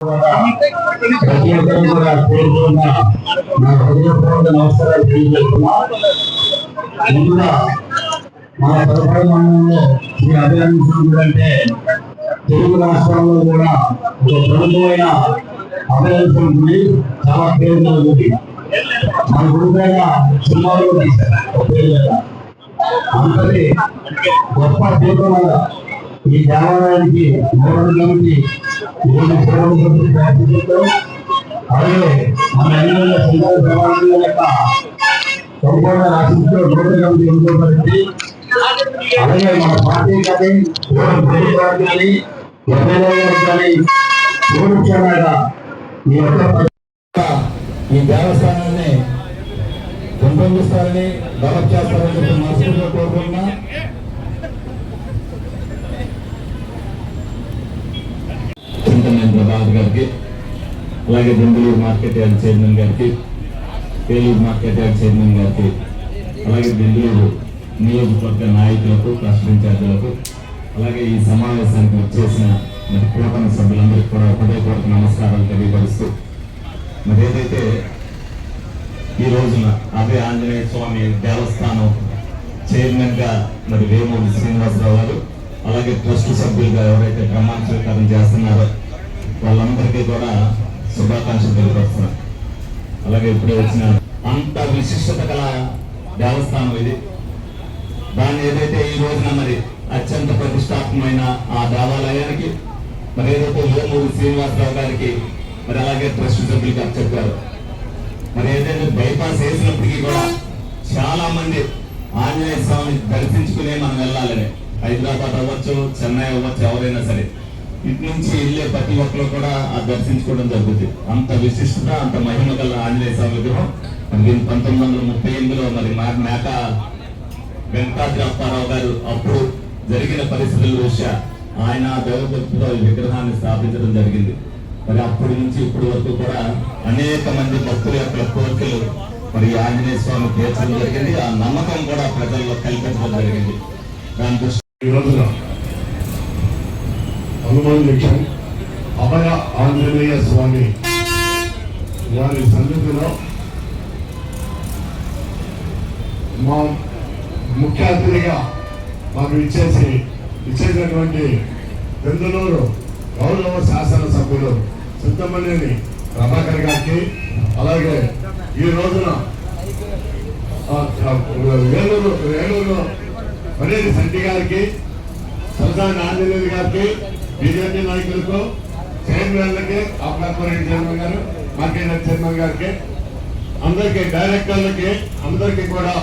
ప్రతి ఒక్కరు కూడా నా హృదయపూర్వక నమస్కారాలు తెలియజేస్తున్నా ముందుగా మా పదకొండు మండలంలో ఈ అభినందించడం అంటే తెలుగు రాష్ట్రాల్లో కూడా ఒక ప్రముఖమైన అభినందన ఉంది చాలా పేరు ఉంది మన గురుపైన సినిమాలో తీశారు అంతటి గొప్ప తీవ్రమైన ఈ దేవాలయానికి మూలకి అలాగే మన ఎన్నికల సంఘాల దేవాలయాల యొక్క సంపూర్ణ రాష్ట్రంలో నూతన కమిటీ ఎన్నుకోబడింది అలాగే మన పార్టీ కానీ ప్రభుత్వాలు కానీ ఎమ్మెల్యే కానీ పూర్వక్షణంగా ఈ యొక్క ఈ దేవస్థానాన్ని పెంపొందిస్తారని డెవలప్ చేస్తారని చెప్పి మనసులో కోరుకుంటున్నా. ప్రభాత్ గారికి అలాగే బెంగళూరు మార్కెట్ యార్డ్ చైర్మన్ గారికి ఏలూరు మార్కెట్ యార్డ్ చైర్మన్ గారికి అలాగే బెంగళూరు నియోజకవర్గ నాయకులకు ట్రస్ట్ ఇన్ఛార్జీలకు అలాగే ఈ సమావేశానికి వచ్చేసిన మరి కూటమి సభ్యులందరికీ కూడా హృదయపూర్వక నమస్కారాలు తెలియపరుస్తూ మరి ఏదైతే ఈ రోజున అభయ ఆంజనేయ స్వామి దేవస్థానం చైర్మన్గా మరి వేమూరి శ్రీనివాసరావు గారు అలాగే ట్రస్ట్ సభ్యులుగా ఎవరైతే ప్రమాణ చేస్తున్నారో వాళ్ళందరికీ కూడా శుభాకాంక్షలు తెలియపరుస్తున్నారు అలాగే ఇప్పుడే వచ్చిన అంత విశిష్టత గల దేవస్థానం ఇది. దాన్ని ఏదైతే ఈ రోజున మరి అత్యంత ప్రతిష్టాత్మకమైన ఆ దేవాలయానికి మరి ఏదైతే వేమూరి శ్రీనివాసరావు గారికి మరి అలాగే ట్రస్ట్ సభ్యులకి చెప్పారు మరి ఏదైతే బైపాస్ వేసినప్పటికీ కూడా చాలా మంది ఆంజనేయ స్వామిని దర్శించుకునే మనం వెళ్ళాలని. హైదరాబాద్ అవ్వచ్చు చెన్నై అవ్వచ్చు ఎవరైనా సరే. ఇటు నుంచి వెళ్ళే ప్రతి ఒక్కరు కూడా ఆ దర్శించుకోవడం జరుగుతుంది. అంత విశిష్టత అంత మహిమ గల ఆంజనేయ స్వామి విగ్రహం. దీన్ని పంతొమ్మిది వందల ముప్పై ఎనిమిదిలో మరి మా మేక వెంకటాద్రప్పారావు గారు అప్పుడు జరిగిన పరిస్థితుల దృష్ట్యా ఆయన దేవభక్తితో ఈ విగ్రహాన్ని స్థాపించడం జరిగింది. మరి అప్పటి నుంచి ఇప్పటి వరకు కూడా అనేక మంది భక్తుల యొక్క కోరికలు మరి ఆంజనేయ స్వామి తీర్చడం జరిగింది. ఆ నమ్మకం కూడా ప్రజల్లో కల్పించడం జరిగింది. దాని దృష్టి ఈ హనుమాన్ జంక్షన్ అభయ ఆంజనేయ స్వామి వారి సన్నిధిలో మా ముఖ్య అతిథిగా మాకు ఇచ్చేసి ఇచ్చేసినటువంటి బెందులూరు గౌరవ శాసనసభ్యులు సిద్ధమనేని ప్రభాకర్ గారికి అలాగే ఈ రోజున వేలూరు వేలూరు మనేది సంటి గారికి సరదాని ఆంజనేయులు గారికి బీజేపీ నాయకులకు చైర్మన్లకి ఆ చైర్మన్ గారు మార్కెట్ చైర్మన్ గారికి అందరికి డైరెక్టర్లకి అందరికీ కూడా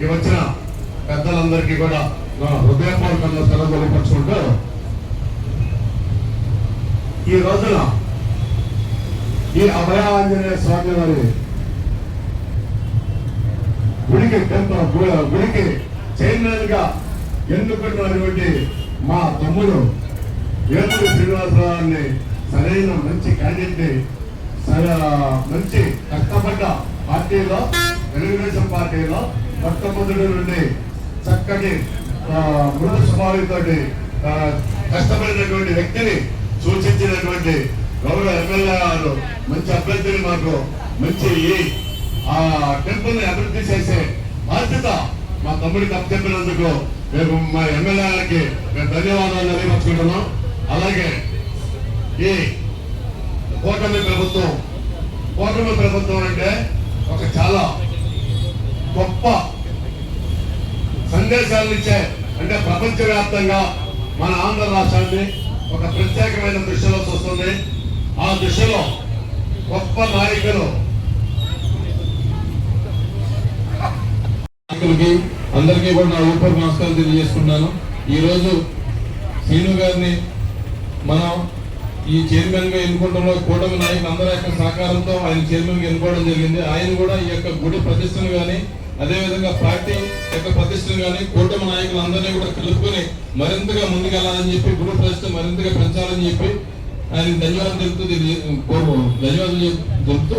ఈ వచ్చిన పెద్దలందరికీ కూడా నా హృదయపూర్వకంగా సెలవు తెలియపరుచుకుంటూ ఈ రోజున ఈ అభయాంజనేయ స్వామి వారి గుడికి టెంపుల్ గుడికి చైర్మన్గా ఎన్నుకున్నటువంటి మా తమ్ముడు వేమూరి శ్రీనివాసరావుని సరైన మంచి క్యాండిడేట్ని మంచి కష్టపడ్డ పార్టీలో తెలుగుదేశం పార్టీలో మొట్టమొదటి నుండి చక్కటి మృదు స్వభావంతోటి కష్టపడినటువంటి వ్యక్తిని సూచించినటువంటి గౌరవ ఎమ్మెల్యే గారు మంచి అభ్యర్థిని మాకు మంచి ఆ టెంపుల్ని అభివృద్ధి చేసే బాధ్యత మా తమ్ముడికి అప్పచెప్పినందుకు మేము మా ఎమ్మెల్యే గారికి మేము ధన్యవాదాలు తెలియపరుచుకుంటున్నాం. అలాగే ఈ కూటమి ప్రభుత్వం కూటమి ప్రభుత్వం అంటే ఒక చాలా గొప్ప సందేశాలు ఇచ్చే అంటే ప్రపంచవ్యాప్తంగా మన ఆంధ్ర రాష్ట్రాన్ని ఒక ప్రత్యేకమైన దృష్టిలో చూస్తుంది. ఆ దిశలో గొప్ప నాయకులు నాయకులకి అందరికీ కూడా నా ఊపిరి నమస్కారం తెలియజేసుకున్నాను ఈరోజు శ్రీను గారిని మనం ఈ చైర్మన్గా ఎన్నుకోవడంలో కూటమి నాయకులు అందరి యొక్క సహకారంతో ఆయన చైర్మన్గా ఎన్నుకోవడం జరిగింది. ఆయన కూడా ఈ యొక్క గుడి ప్రతిష్టను కానీ అదేవిధంగా పార్టీ యొక్క ప్రతిష్టను కానీ కూటమి నాయకులు అందరినీ కూడా కలుపుకొని మరింతగా ముందుకెళ్ళాలని చెప్పి గుడి ప్రతిష్ట మరింతగా పెంచాలని చెప్పి ఆయన ధన్యవాదాలు తెలుపుతూ కోరు ధన్యవాదాలు చెప్- తెలుపుతూ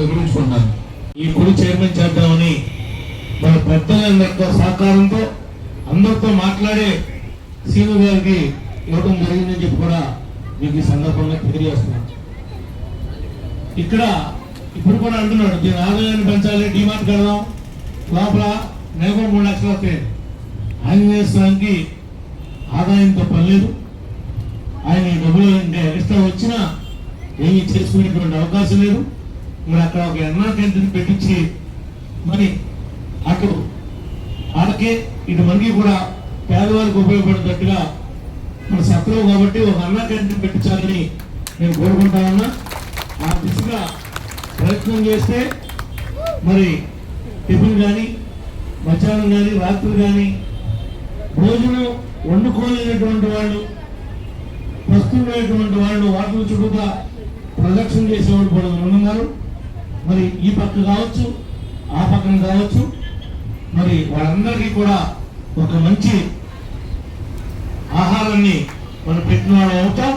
వివరించుకుంటున్నాను ఈ గుడి చైర్మన్ చేద్దామని మన పెద్దలందరితో సహకారంతో అందరితో మాట్లాడే సీను గారికి ఇవ్వడం జరిగిందని చెప్పి కూడా మీకు ఈ సందర్భంగా తెలియజేస్తున్నాను. ఇక్కడ ఇప్పుడు కూడా అంటున్నాడు దీని ఆదాయాన్ని పెంచాలి డిమార్ట్ కడదాం లోపల నెలకు మూడు లక్షలు వస్తాయి. ఆంజనేయ స్వామికి ఆదాయంతో పని లేదు. ఆయన ఈ డబ్బులు ఇంకా ఎక్స్ట్రా వచ్చినా ఏమి చేసుకునేటువంటి అవకాశం లేదు. మరి అక్కడ ఒక ఎన్ఆర్ క్యాంటీన్ పెట్టించి మరి అటు వాళ్ళకే ఇటు మనకి కూడా పేదవారికి ఉపయోగపడేటట్టుగా మన సత్రం కాబట్టి ఒక అన్న క్యాంటీన్ పెట్టించాలని నేను కోరుకుంటా ఉన్నా. ఆ దిశగా ప్రయత్నం చేస్తే మరి టిఫిన్ కానీ మధ్యాహ్నం కానీ రాత్రులు కానీ భోజనం వండుకోలేనటువంటి వాళ్ళు ప్రస్తుతమైనటువంటి వాళ్ళు వాటిని చుట్టూతా ప్రదక్షిణ చేసేవాళ్ళు కూడా ఉన్నారు. మరి ఈ పక్క కావచ్చు ఆ పక్కన కావచ్చు మరి వాళ్ళందరికీ కూడా ఒక మంచి ఆహారాన్ని మనం పెట్టిన వాళ్ళు అవుతాం?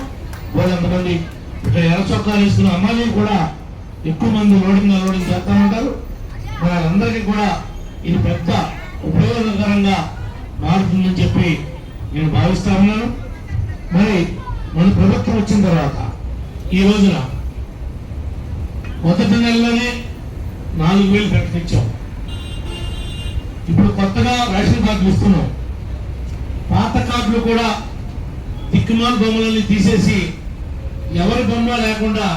వాళ్ళంతమంది ఇక్కడ ఎర్ర చొక్కాలు వేసుకున్న అమ్మాయిలు కూడా ఎక్కువ మంది లోడింగ్ లోడింగ్ చేస్తా ఉంటారు. వాళ్ళందరికీ కూడా ఇది పెద్ద ఉపయోగకరంగా మారుతుందని చెప్పి నేను భావిస్తా ఉన్నాను. మరి మన ప్రభుత్వం వచ్చిన తర్వాత ఈ రోజున మొదటి నెలలోనే నాలుగు వేలు ప్రకటించాం ఇప్పుడు కొత్తగా రేషన్ కార్డులు ఇస్తున్నాం. పాత కార్డులు కూడా దిక్కుమాల బొమ్మలని తీసేసి ఎవరి బొమ్మ లేకుండా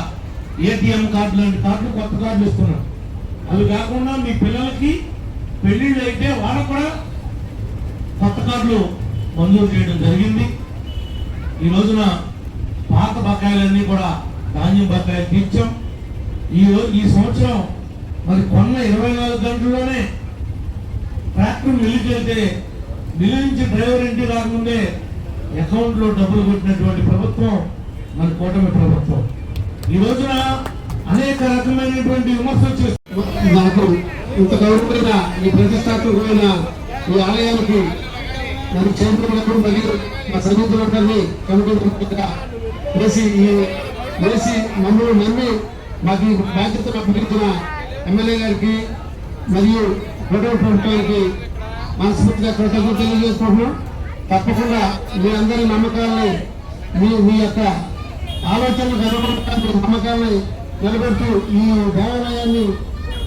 ఏటీఎం కార్డు లాంటి కార్డులు కొత్త కార్డులు ఇస్తున్నారు. అవి కాకుండా మీ పిల్లలకి పెళ్ళిళ్ళు అయితే వాళ్ళకు కూడా కొత్త కార్డులు మంజూరు చేయడం జరిగింది. ఈ రోజున పాత బకాయిలన్నీ కూడా ధాన్యం బకాయిలు తీర్చాం. ఈ రోజు ఈ సంవత్సరం మరి కొన్న ఇరవై నాలుగు గంటల్లోనే ట్రాక్టర్ మిల్లుకి నిలించి డ్రైవర్ ఇంటి రాకముందే అకౌంట్లో డబ్బులు కొట్టినటువంటి ప్రభుత్వం మన కూటమి ప్రభుత్వం. ఈ రోజున అనేక రకమైనటువంటి విమర్శలు చేస్తుంది నాకు ఇంత గౌరవమైన ఈ ప్రతిష్టాత్మకమైన ఈ ఆలయానికి మరి చైర్మన్లకు మరియు మా సన్నిధులందరినీ కనుగొనుకుంటుగా వేసి ఈ వేసి మమ్మల్ని నమ్మి మాకు బాధ్యత అప్పగించిన ఎమ్మెల్యే గారికి మరియు ఫోటో ప్రభుత్వానికి మనస్ఫూర్తిగా కృతజ్ఞత తెలియజేసుకుంటున్నాం. తప్పకుండా మీ అందరి నమ్మకాలని మీ మీ యొక్క ఆలోచనలు కనుగొనడానికి నమ్మకాలని నిలబెడుతూ ఈ దేవాలయాన్ని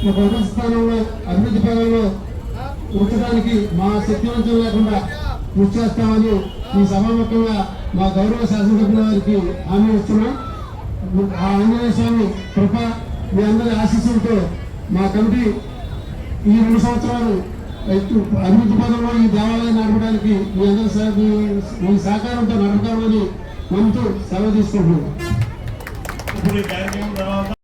ఒక ఉన్నత స్థానంలో అభివృద్ధి పరంలో ఉంచడానికి మా శక్తివంతం లేకుండా కృషి చేస్తామని ఈ సభాముఖంగా మా గౌరవ శాసనసభ్యుల వారికి హామీ ఇస్తున్నాం. ఆ ఆంజనేయ స్వామి కృప మీ అందరి ఆశీస్సులతో మా కమిటీ ఈ రెండు సంవత్సరాలు అభివృద్ధి పదంలో ఈ దేవాలయం నడపడానికి మీ అందరి మీ- సహకారంతో నడుపుతామని నమ్ముతూ సెలవు తీసుకుంటున్నాం.